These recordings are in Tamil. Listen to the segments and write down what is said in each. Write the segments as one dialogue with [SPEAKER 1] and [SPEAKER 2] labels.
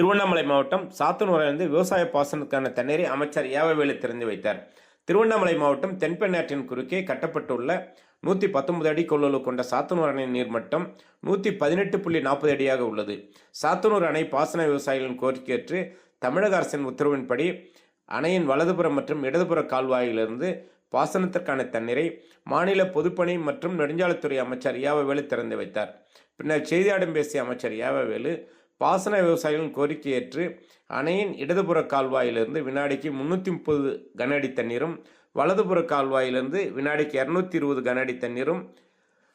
[SPEAKER 1] திருவண்ணாமலை மாவட்டம் சாத்தனூரிலிருந்து விவசாய பாசனத்துக்கான தண்ணீரை அமைச்சர் ஏவவேலு திறந்து வைத்தார். திருவண்ணாமலை மாவட்டம் தென்பெண்ணாற்றின் குறுக்கே கட்டப்பட்டுள்ள நூற்றி பத்தொன்பது அடி கொள்ளளவு கொண்ட சாத்தனூர் அணையின் நீர்மட்டம் நூற்றி பதினெட்டு புள்ளி நாற்பது அடியாக உள்ளது. சாத்தனூர் அணை பாசன விவசாயிகளின் கோரிக்கையற்று தமிழக அரசின் உத்தரவின்படி அணையின் வலதுபுறம் மற்றும் இடதுபுற கால்வாயிலிருந்து பாசனத்திற்கான தண்ணீரை மாநில பொதுப்பணி மற்றும் நெடுஞ்சாலைத்துறை அமைச்சர் யாவவேலு திறந்து வைத்தார். பின்னர் செய்தியாளர்களிடம் பேசிய அமைச்சர் யாவவேலு பாசன விவசாயிகளின் கோரிக்கையேற்று அணையின் இடதுபுற கால்வாயிலிருந்து வினாடிக்கு முன்னூற்றி முப்பது கன அடி தண்ணீரும் வலதுபுற கால்வாயிலிருந்து வினாடிக்கு இரநூத்தி இருபது கன அடி தண்ணீரும்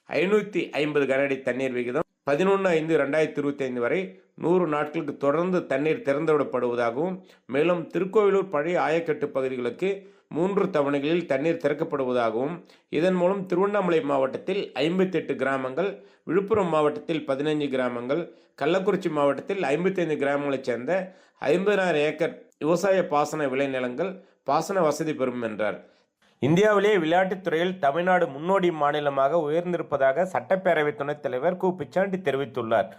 [SPEAKER 1] ஐநூற்றி ஐம்பது கன அடி தண்ணீர் விகிதம் பதினொன்று ஐந்து ரெண்டாயிரத்தி இருபத்தி ஐந்து வரை நூறு நாட்களுக்கு தொடர்ந்து தண்ணீர் திறந்துவிடப்படுவதாகவும் மேலும் திருக்கோவிலூர் பழைய ஆயக்கட்டு பகுதிகளுக்கு மூன்று தவணைகளில் தண்ணீர் திறக்கப்படுவதாகவும் இதன் மூலம் திருவண்ணாமலை மாவட்டத்தில் ஐம்பத்தெட்டு கிராமங்கள் விழுப்புரம் மாவட்டத்தில் பதினைஞ்சு கிராமங்கள் கள்ளக்குறிச்சி மாவட்டத்தில் ஐம்பத்தைந்து கிராமங்களைச் சேர்ந்த ஐம்பதாயிரம் ஏக்கர் விவசாய பாசன விளைநிலங்கள் பாசன வசதி பெறும் என்றார். இந்தியாவிலேயே விளையாட்டுத் துறையில் தமிழ்நாடு முன்னோடி மாநிலமாக உயர்ந்திருப்பதாக சட்டப்பேரவை துணைத் தலைவர் கு. பிச்சாண்டி தெரிவித்துள்ளார்.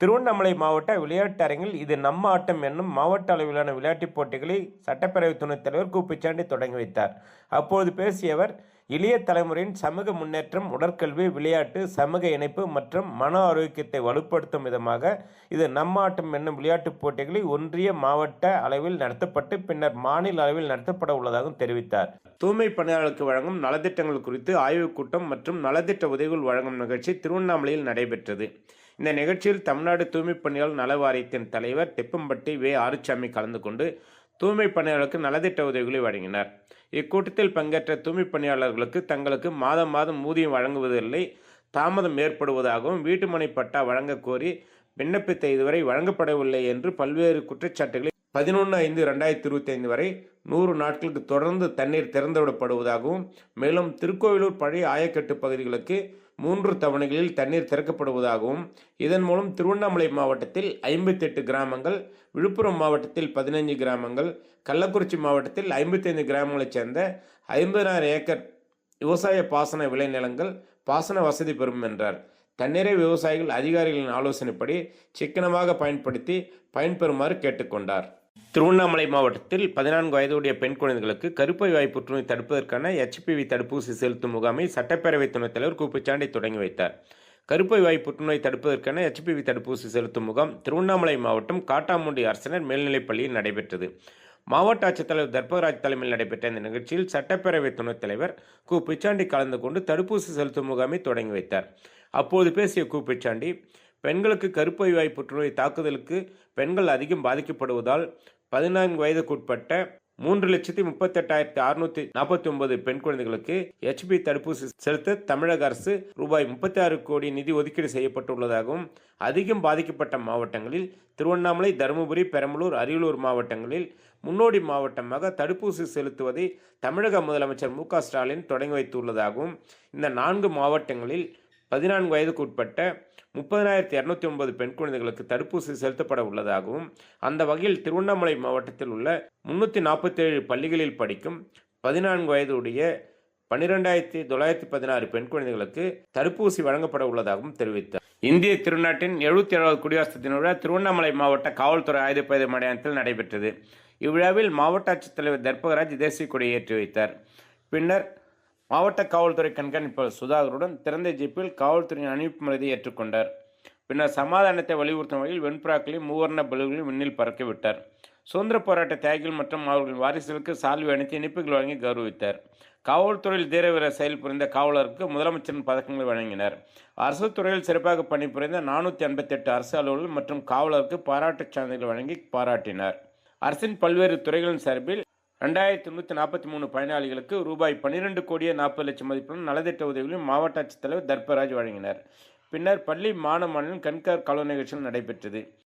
[SPEAKER 1] திருவண்ணாமலை மாவட்ட விளையாட்டு அரங்கில் இது நம்ம ஆட்டம் என்னும் மாவட்ட அளவிலான விளையாட்டுப் போட்டிகளை சட்டப்பேரவை துணைத் தலைவர் கூப்பிச்சாண்டி தொடங்கி வைத்தார். அப்போது பேசிய அவர் இளைய தலைமுறையின் சமூக முன்னேற்றம் உடற்கல்வி விளையாட்டு சமூக இணைப்பு மற்றும் மன ஆரோக்கியத்தை வலுப்படுத்தும் விதமாக இது நம்ம ஆட்டம் என்னும் விளையாட்டுப் போட்டிகளை ஒன்றிய மாவட்ட அளவில் நடத்தப்பட்டு பின்னர் மாநில அளவில் நடத்தப்பட உள்ளதாகவும் தெரிவித்தார். தூய்மை பணியாளர்களுக்கு வழங்கும் நலத்திட்டங்கள் குறித்து ஆய்வுக் கூட்டம் மற்றும் நலத்திட்ட உதவிகள் வழங்கும் நிகழ்ச்சி திருவண்ணாமலையில் நடைபெற்றது. இந்த நிகழ்ச்சியில் தமிழ்நாடு தூய்மை பணியாளர் நல வாரியத்தின் தலைவர் தெப்பம்பட்டி வே. ஆறுசாமி கலந்து கொண்டு தூய்மை பணியாளர்களுக்கு நலத்திட்ட உதவிகளை வழங்கினார். இக்கூட்டத்தில் பங்கேற்ற தூய்மை பணியாளர்களுக்கு தங்களுக்கு மாதம் மாதம் ஊதியம் வழங்குவதில்லை தாமதம் ஏற்படுவதாகவும் வீட்டுமனை பட்டா வழங்கக்கோரி விண்ணப்பித்த இதுவரை வழங்கப்படவில்லை என்று பல்வேறு குற்றச்சாட்டுகளை பதினொன்று ஐந்து ரெண்டாயிரத்தி இருபத்தி ஐந்து வரை நூறு நாட்களுக்கு தொடர்ந்து தண்ணீர் திறந்துவிடப்படுவதாகவும் மேலும் திருக்கோவிலூர் பழைய ஆயக்கட்டு பகுதிகளுக்கு மூன்று தவணைகளில் தண்ணீர் திறக்கப்படுவதாகவும் இதன் மூலம் திருவண்ணாமலை மாவட்டத்தில் ஐம்பத்தெட்டு கிராமங்கள் விழுப்புரம் மாவட்டத்தில் பதினைஞ்சு கிராமங்கள் கள்ளக்குறிச்சி மாவட்டத்தில் ஐம்பத்தைந்து கிராமங்களைச் சேர்ந்த ஐம்பதாயிரம் ஏக்கர் விவசாய பாசன விளைநிலங்கள் பாசன வசதி பெறும் என்றார். தண்ணீரை விவசாயிகள் அதிகாரிகளின் ஆலோசனைப்படி சிக்கனமாக பயன்படுத்தி பயன்பெறுமாறு கேட்டுக்கொண்டார். திருவண்ணாமலை மாவட்டத்தில் பதினான்கு வயதுடைய பெண் குழந்தைகளுக்கு கருப்பை வாய் புற்றுநோய் தடுப்பதற்கான ஹெச்பிவி தடுப்பூசி செலுத்தும் முகாமை சட்டப்பேரவை துணைத் தலைவர் குப்பிச்சாண்டி தொடங்கி வைத்தார். கருப்பை வாய் புற்றுநோய் தடுப்பதற்கான ஹெச்பிவி தடுப்பூசி செலுத்தும் முகாம் திருவண்ணாமலை மாவட்டம் காட்டாமுண்டி அரசினர் மேல்நிலைப் பள்ளியில் நடைபெற்றது. மாவட்ட ஆட்சித்தலைவர் தர்பராஜ் தலைமையில் நடைபெற்ற இந்த நிகழ்ச்சியில் சட்டப்பேரவை துணைத் தலைவர் கு பிச்சாண்டி கலந்து கொண்டு தடுப்பூசி செலுத்தும் முகாமை தொடங்கி வைத்தார். அப்போது பேசிய கு பிச்சாண்டி பெண்களுக்கு கருப்பை வாய் புற்றுநோய் தாக்குதலுக்கு பெண்கள் அதிகம் பாதிக்கப்படுவதால் பதினான்கு வயதுக்குட்பட்ட மூன்று லட்சத்தி முப்பத்தெட்டாயிரத்தி அறுநூத்தி நாற்பத்தி ஒன்பது பெண் குழந்தைகளுக்கு ஹெச்பி தடுப்பூசி செலுத்த தமிழக அரசு ரூபாய் முப்பத்தி ஆறு கோடி நிதி ஒதுக்கீடு செய்யப்பட்டுள்ளதாகவும் அதிகம் பாதிக்கப்பட்ட மாவட்டங்களில் திருவண்ணாமலை தருமபுரி பெரம்பலூர் அரியலூர் மாவட்டங்களில் முன்னோடி மாவட்டமாக தடுப்பூசி செலுத்துவதை தமிழக முதலமைச்சர் மு ஸ்டாலின் தொடங்கி வைத்துள்ளதாகவும் இந்த நான்கு மாவட்டங்களில் பதினான்கு வயதுக்கு உட்பட்ட முப்பதினாயிரத்தி இரநூத்தி ஒன்பது பெண் குழந்தைகளுக்கு தடுப்பூசி செலுத்தப்பட உள்ளதாகவும் அந்த வகையில் திருவண்ணாமலை மாவட்டத்தில் உள்ள முன்னூற்றி நாற்பத்தேழு பள்ளிகளில் படிக்கும் பதினான்கு வயதுடைய பன்னிரெண்டாயிரத்தி தொள்ளாயிரத்தி பதினாறு பெண் குழந்தைகளுக்கு தடுப்பூசி வழங்கப்பட உள்ளதாகவும் தெரிவித்தார். இந்திய திருநாட்டின் எழுபத்தி ஏழாவது குடியரசு தின விழா திருவண்ணாமலை மாவட்ட காவல்துறை ஆயுதப்பயிற்சி மைதானத்தில் நடைபெற்றது. இவ்விழாவில் மாவட்ட ஆட்சித்தலைவர் தர்பகராஜ் தேசிய கொடியை ஏற்றி வைத்தார். பின்னர் மாவட்ட காவல்துறை கண்காணிப்பாளர் சுதாகருடன் திறந்த ஜீப்பில் காவல்துறையின் அணிவிப்பு மரியாதை ஏற்றுக்கொண்டார். பின்னர் சமாதானத்தை வலியுறுத்தும் வகையில் வெண்புறாக்களையும் மூவர்ண பலூன்களையும் விண்ணில் பறக்கவிட்டார் சுதந்திர போராட்ட தியாகிகள் மற்றும் அவர்களின் வாரிசுகளுக்கு சால்வி அணித்து இனிப்புகள் வழங்கி கௌரவித்தார். காவல்துறையில் தீரவீர செயல் புரிந்த காவலருக்கு முதலமைச்சரின் பதக்கங்களை வழங்கினர். அரசு துறையில் சிறப்பாக பணிபுரிந்த நானூற்றி ஐம்பத்தெட்டு அரசு அலுவலர்கள் மற்றும் காவலருக்கு பாராட்டுச் சான்றிதழ் வழங்கி பாராட்டினார். அரசின் பல்வேறு துறைகளின் சார்பில் ரெண்டாயிரத்தி நூற்றி நாற்பத்தி மூணு பயனாளிகளுக்கு ரூபாய் பன்னிரெண்டு கோடியே நாற்பது லட்சம் மதிப்பிலும் நலத்திட்ட உதவிகளையும் மாவட்ட ஆட்சித்தலைவர் தர்பராஜ் வழங்கினார். பின்னர் பள்ளி மாணவ மாணவன் கண்கார் கலவு நிகழ்ச்சிகள் நடைபெற்றது.